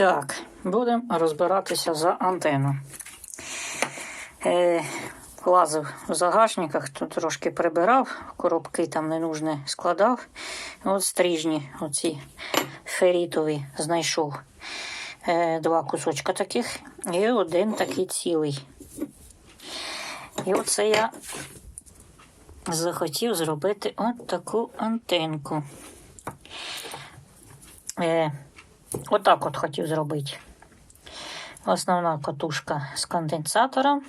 Так, будемо розбиратися за антенну. Е, лазив в загашниках, тут трошки прибирав, коробки там ненужне складав. От стрижні, оці ферітові, знайшов е, два кусочка таких і один такий цілий. І оце я захотів зробити от таку антенку. Е, отак от хотів зробити. Основна катушка з конденсатором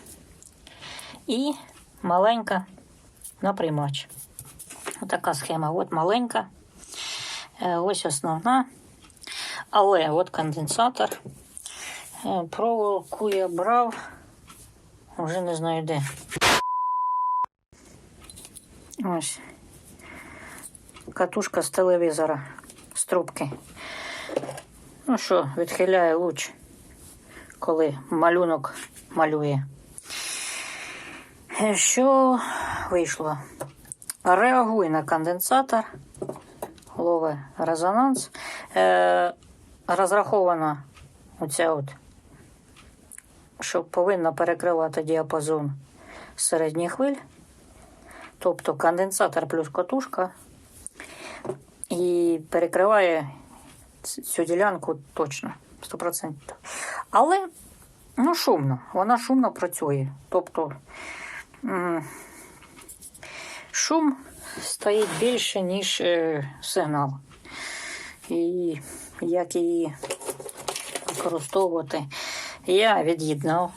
і маленька напрямач. Отака схема. От маленька, е, ось основна. Але от конденсатор. Е, Проволоку я брав, вже не знаю де. Ось. Катушка з телевізора, з трубки. Ну що, відхиляє луч, коли малюнок малює. Е, Що вийшло? Реагує на конденсатор, ловить резонанс. Е, розрахована оця от, що повинна перекривати діапазон середніх хвиль. Тобто конденсатор плюс катушка і перекриває цю ділянку точно, 100%. Але ну, шумно, вона шумно працює. Тобто шум стоїть більше, ніж е, сигнал. І як її використовувати, я від'єднав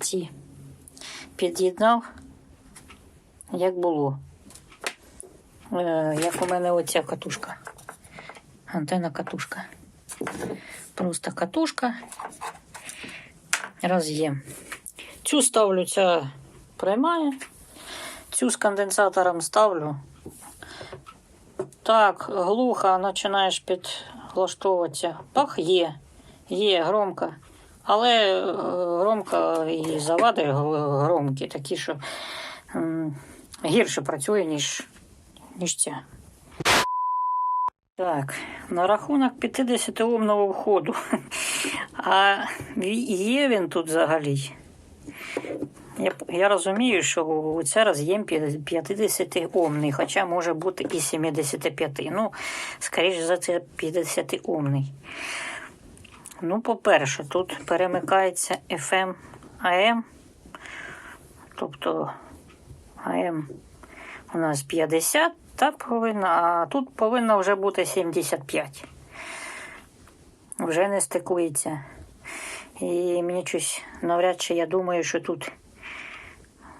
ці під'єднав, як було. Е, як у мене оця катушка. Антенна катушка. Просто катушка. Роз'єм. Цю ставлю, ця приймає. Цю з конденсатором ставлю. Так, глухо починаєш підлаштовуватися. Пах є, є громко. Але е, громко і завади громкі, такі, що гірше працює, ніж, ніж. Так, на рахунок 50-омного входу. А є він тут взагалі. Я, я розумію, що це роз'єм 50-омний, хоча може бути і 75. Ну, скоріш за це 50-омний. Ну, по-перше, тут перемикається FM AM. Тобто AM у нас 50, так повинно, а тут повинно вже бути 75. Вже не стикується. І мені щось навряд чи я думаю, що тут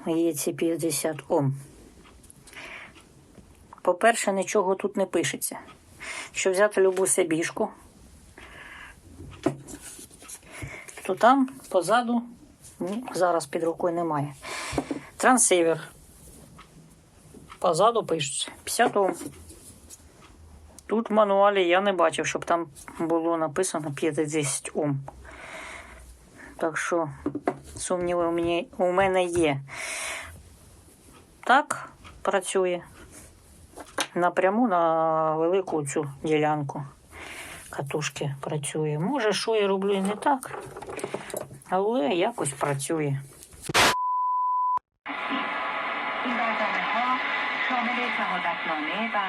є ці 50 Ом. По-перше, нічого тут не пишеться. Якщо взяти любу себішку, то там позаду ну, зараз під рукою немає. Трансивер. Позаду пишеться 50 Ом. Тут в мануалі я не бачив, щоб там було написано 50 Ом. Так що сумніви у мене, у мене є. Так працює напряму на велику цю ділянку катушки працює. Може, що я роблю не так, але якось працює.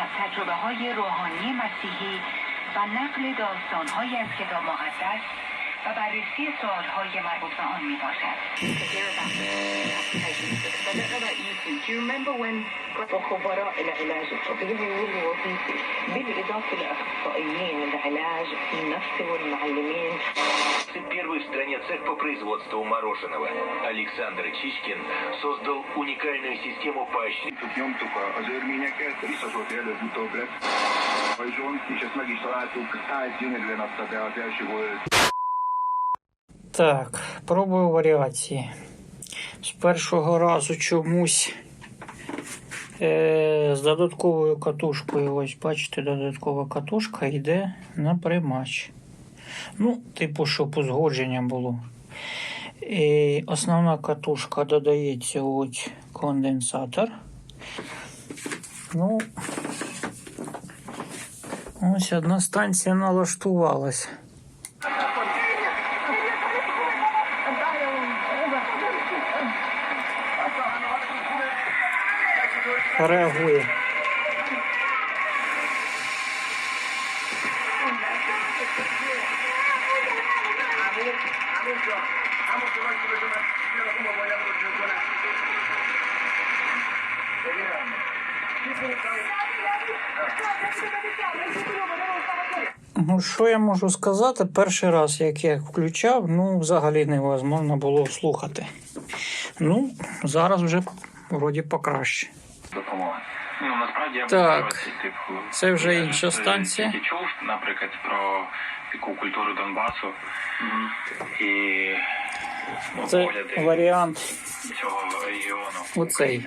و تجربه های روحانی مسیحی و نقل داستان های از کتاب مقدس و بررسی سوال های مربوط به آن می باشد. بدأنا رئيسي Do you remember when وخبراء العلاج الطبيعي والوظيفي بالإضافة لأخصائيين العلاج النفسي والمعلمين 21 стране цех по производству мороженого. Александр Чичкин создал уникальную систему поощрения. Так, пробую варіації. З першого разу чомусь е, з додатковою катушкою. Ось, бачите, додаткова катушка йде на примач. Ну, типу, щоб узгодження було. І основна катушка додається ось конденсатор. Ну, Ось одна станція налаштувалась. Реагує. Ну, що я можу сказати? Перший раз, як я включав, ну, взагалі невозможно було слухати. Ну, зараз вже вроді покраще. Ну насправді я Так. типу, Це вже інша е, станція. Я чув, наприклад, про таку культуру Донбасу і ну, Це варіант цього регіону. оцей.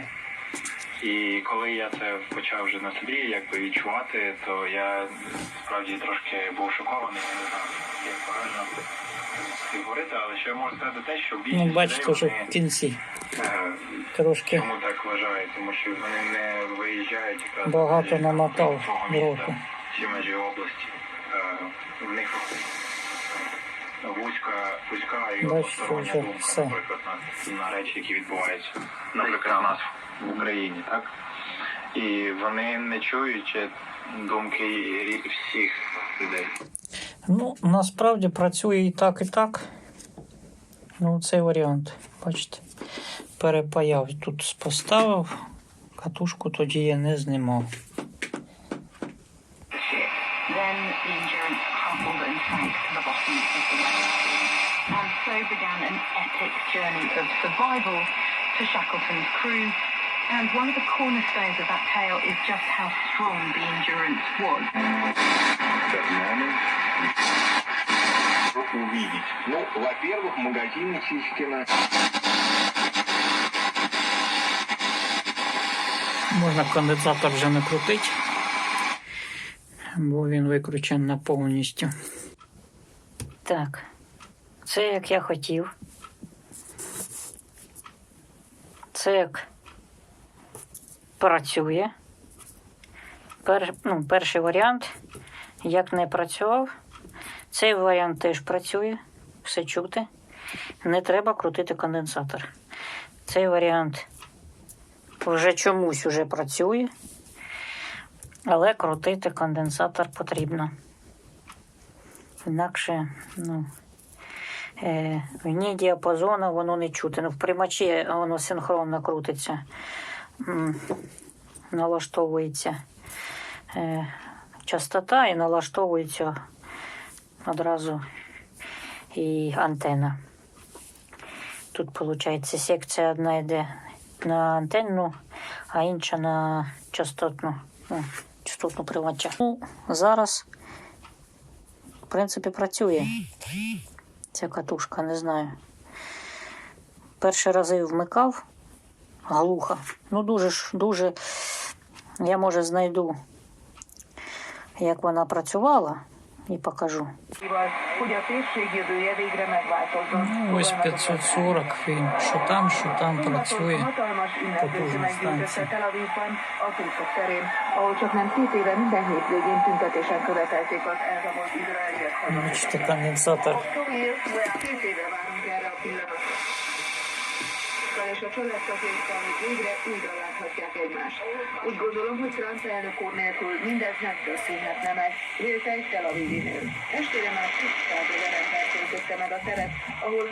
І коли я це почав вже на собі якби відчувати, то я справді трошки був шокований, я не знаю, як правильно говорити, але що я можу сказати те, що більшість Ну, бачите, людей, вони, в кінці. е, Трошки Чому так вважають? Тому що вони не виїжджають якраз Багато з намотав свого року. чи межі області. Е, В них вузька, вузька і одностороння думка, наприклад, на, на речі, які відбуваються, наприклад, у нас в Україні, так? І вони не чують думки всіх людей. Ну, насправді працює і так, і так. Ну, цей варіант. Бачите. Перепаяв тут поставив, катушку тоді я не знімав. so began an epic journey of survival for Shackleton's crew. And one of the cornerstones of that tale is just how strong the endurance was. увидеть. Ну, во-первых, магазин Чичкина. Можна конденсатор вже не крутити, бо він викручений на повністю. Так, Це як я хотів. Це як працює. Пер, ну, перший варіант, як не працював. Цей варіант теж працює, все чути. Не треба крутити конденсатор. Цей варіант вже чомусь уже працює, але крутити конденсатор потрібно. Інакше, ну, вні діапазону воно не чути. Ну, в примачі воно синхронно крутиться, налаштовується е, частота і налаштовується одразу і антена. Тут, виходить, секція одна йде на антенну, а інша на частотну, ну, частотну приймача. Ну, зараз, в принципі, працює ця катушка, не знаю. Перші рази вмикав глухо. Ну, дуже ж, дуже. Я може знайду, як вона працювала, і покажу. Ну, ось 540 він, що там, що там працює. Потужна станція. Бачите, конденсатор. És a családtagjainkkal végre újra láthatják egymást. Úgy gondolom, hogy Trump elnök úr nélkül mindez nem történhetne meg, vélte egy Tel Avivi nő. Estére már 200 ezer ember töltötte a teret, ahol